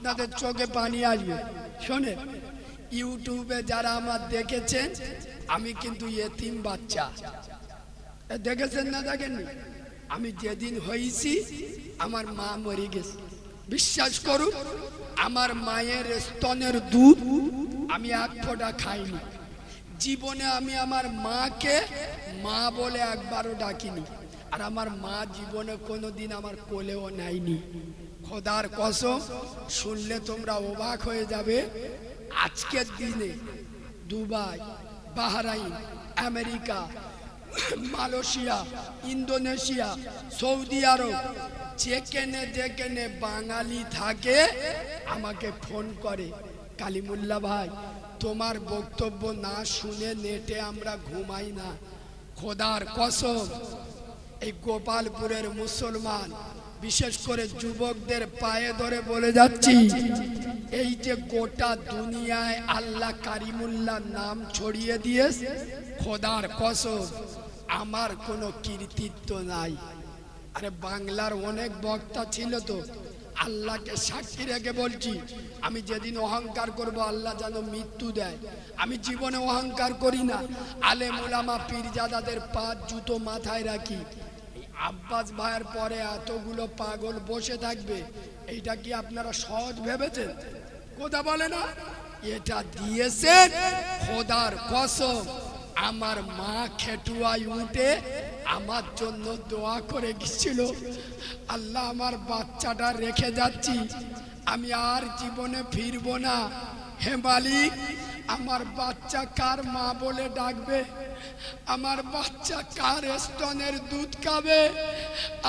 আপনাদের চোখে পানি আসবে। শোনে ইউটিউবে যারা আমার দেখেছেন, আমি কিন্তু এতিম বাচ্চা। দেখেছেন না দেখেননি? আমি যেদিন হয়েছি, আমার মা মরে গেছে। বিশ্বাস করুন, আমার মায়ের স্তনের দুধ আমি এক ফোঁটা খাইনি। জীবনে আমি আমার মাকে মা বলে একবারও ডাকিনি। আর আমার মা জীবনে কোনোদিন আমার কোলেও নেয়নি খোদার কসম, শুনলে তোমরা অবাক হয়ে যাবে। আজকের দিনে Dubai, Bahrain, America, Malaysia, Indonesia, Saudi Arab, যেখানে যেখানে বাঙালি থাকে, আমাকে ফোন করে, কালিমুল্লা ভাই, তোমার বক্তব্য না শুনে নেটে আমরা ঘুমাই না। খোদার কসম, এই গোপালপুরের মুসলমান বিশেষ করে যুবকদের পায়ে ধরে বলে যাচ্ছি, এই যে গোটা দুনিয়ায় আল্লাহ কারিমুল্লাহ নাম ছড়িয়ে দিয়ে খোদার কসম, আমার কোনো কীর্তিত্ব নাই। আরে বাংলার অনেক বক্তা ছিল তো, আল্লাহকে সাক্ষী রেখে বলছি, আমি যেদিন অহংকার করব, আল্লাহ যেন মৃত্যু দেয়। আমি জীবনে অহংকার করি না আলে মোলামা পীরজাদাদের পাঁচ জুতো মাথায় রাখি। আব্বাস ভাইয়ের পরে এতগুলো পাগল বসে থাকবে, এইটা কি আপনারা সহজ ভেবেছেন? কোথা বলে না? এটা দিয়েছেন খোদার কসম। আমার মা খেটুয়ায় উঠে আমার জন্য দোয়া করে গেছিল, আল্লাহ, আমার বাচ্চাটা রেখে যাচ্ছি। আমি আর জীবনে ফিরবো না। হে মালিক আমার বাচ্চা কার মা বলে ডাকবে? আমার বাচ্চা কার স্তনের দুধ খাবে?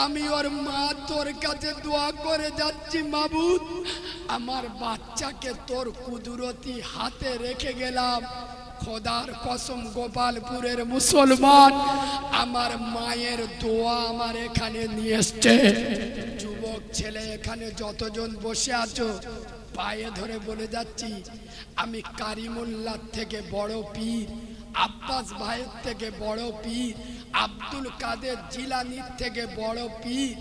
আমি ওর মা তোর কাছে দোয়া করে যাচ্ছি, মাবুদ। আমার বাচ্চাকে তোর কুদরতি হাতে রেখে গেলাম। খোদার কসম, গোপালপুরের মুসলমান। আমার মায়ের দোয়া আমার এখানে নিয়ে এসছে। যুবক ছেলে, এখানে যতজন বসে আছো পায়ে ধরে বলে যাচ্ছি, আমি কারিমুল্লার থেকে বড় পীর, আব্বাস ভাইয়ের থেকে বড় পীর, আব্দুল কাদের জিলানির থেকে বড় পীর,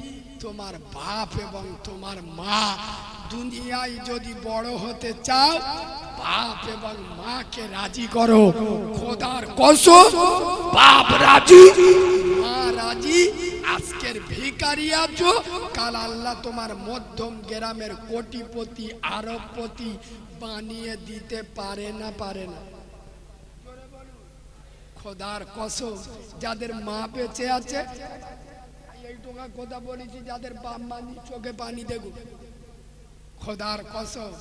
তোমার বাপ এবং তোমার মা দুনিয়ায় যদি বড় হতে চাও, বাপ এবং মাকে রাজি করো। খোদার কসম, বাপ রাজি, মা রাজি আজকের ভিকারি আছো কাল আল্লাহ তোমার মধ্যম গ্রামের কোটিপতি, আরবপতি বানিয়ে দিতে পারে না পারে না। খোদার কসম, যাদের মা বেঁচে আছে, এই টোকা কথা বলেছি, যাদের বাপ মানি চোখে পানি দেখুন খোদার কসম,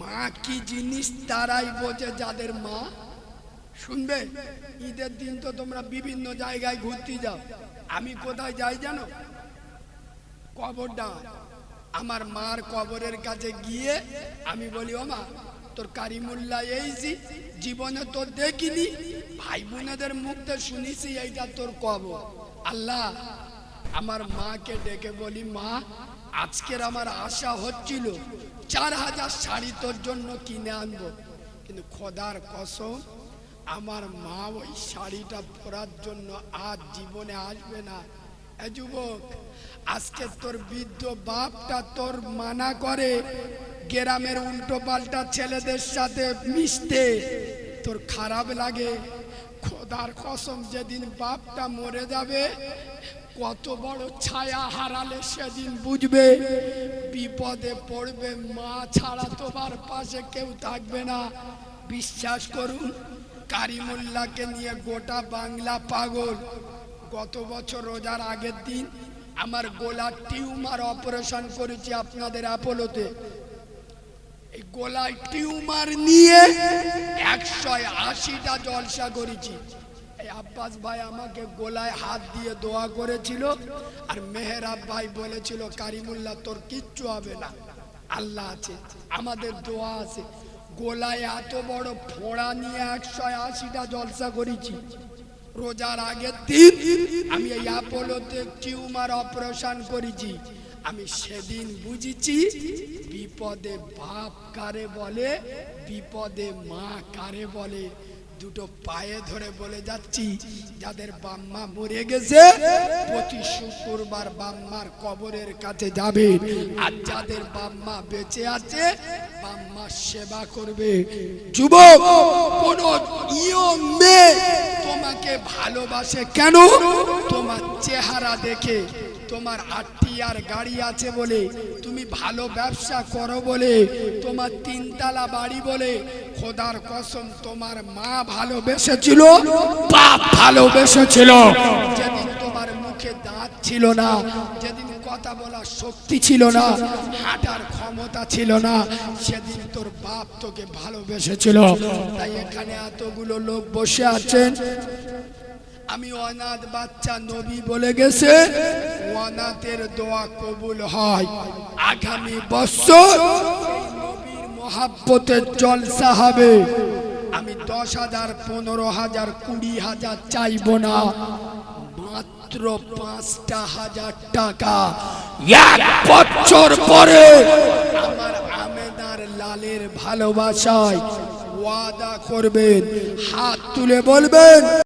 মা কি জিনিস তারাই বোঝে যাদের মা? শুনবে? ঈদের দিন তো তোমরা বিভিন্ন জায়গায় ঘুরতে যাও। আমি কোথায় যাই জানো? কবরটা আমার মার কবরের কাছে গিয়ে আমি বলি, ও মা, তোর কারিমুল্লা এইছি জীবনে তোর দেখিনি। ভাই বোনেদের মুখতে শুনিছি এইটা তোর কবর। আল্লাহ আমার মাকে ডেকে বলি, মা, আজকের আমার আশা হচ্ছিল চার হাজার শাড়ি তোর জন্য কিনে আনব। কিন্তু খোদার কসম আমার মা ওই শাড়িটা পরার জন্য আজ জীবনে আসবে না। যুবক, আজকে তোর বৃদ্ধ বাপটা তোর মানা করে গ্রামের উল্টো পাল্টা ছেলেদের সাথে মিশতে তোর খারাপ লাগে। খোদার কসম, যেদিন বাপটা মরে যাবে, কত বড় ছায়া হারালে সেদিন বুঝবে, বিপদে পড়বে মা ছাড়া তোমার পাশে কেউ থাকবে না। বিশ্বাস করুন কারিমুল্লাহকে নিয়ে গোটা বাংলা পাগল। গত বছর রোজার আগের দিন আমার গোলার টিউমার অপারেশন করেছি আপনাদের অ্যাপোলোতে। এই গোলায় টিউমার নিয়ে একশো আশিটা জলসা করেছি। এই আব্বাস ভাই আমাকে গোলায় হাত দিয়ে দোয়া করেছিল আর মেহেরাব ভাই বলেছিল, কারিমুল্লাহ, তোর কিচ্ছু হবে না। আল্লাহ আছে, আমাদের দোয়া আছে। গোলায় এত বড় ফোড়া নিয়ে একশো আশিটা জলসা করেছি। রোজার আগের দিন আমি এই অ্যাপোলোতে টিউমার অপারেশন করেছি। আমি সেদিন বুঝেছি, বিপদে বাপ কারে বলে, বিপদে মা কারে বলে। দুটো পায়ে ধরে বলে যাচ্ছি, যাদের বাম্মা মরে গেছে, প্রতি শুক্রবার বাম্মার কবরের কাছে যাবে। আর যাদের বাম্মা বেঁচে আছে বাম্মার সেবা করবে। যুবক, কোন তোমাকে ভালোবাসে কেন? তোমার চেহারা দেখে। তোমার আটটি আর গাড়ি আছে বলে, তুমি ভালো ব্যবসা করো বলে, তোমার তিনতলা বাড়ি বলে, খোদার কসম তোমার মা ভালোবেসেছিল, বাপ ভালোবেসেছিল। যেদিন তোমার মুখে দাঁত ছিল না, যেদিন কথা বলার শক্তি ছিল না, হাঁটার ক্ষমতা ছিল না, সেদিন তোর বাপ তোকে ভালোবেসেছিল। তাই এখানে এতগুলো লোক বসে আছেন। আমি অনাথ বাচ্চা নবী বলে গেছে, অনাথের দোয়া কবুল হয়। আগামী বছর মহাব্বতের জলসা হবে। আমি দশ হাজার, পনেরো হাজার, কুড়ি হাজার চাইব না। মাত্র পাঁচটা হাজার টাকা। এক বছর পরে আমার আমেদার লালের ভালোবাসায় ওয়াদা করবেন, হাত তুলে বলবেন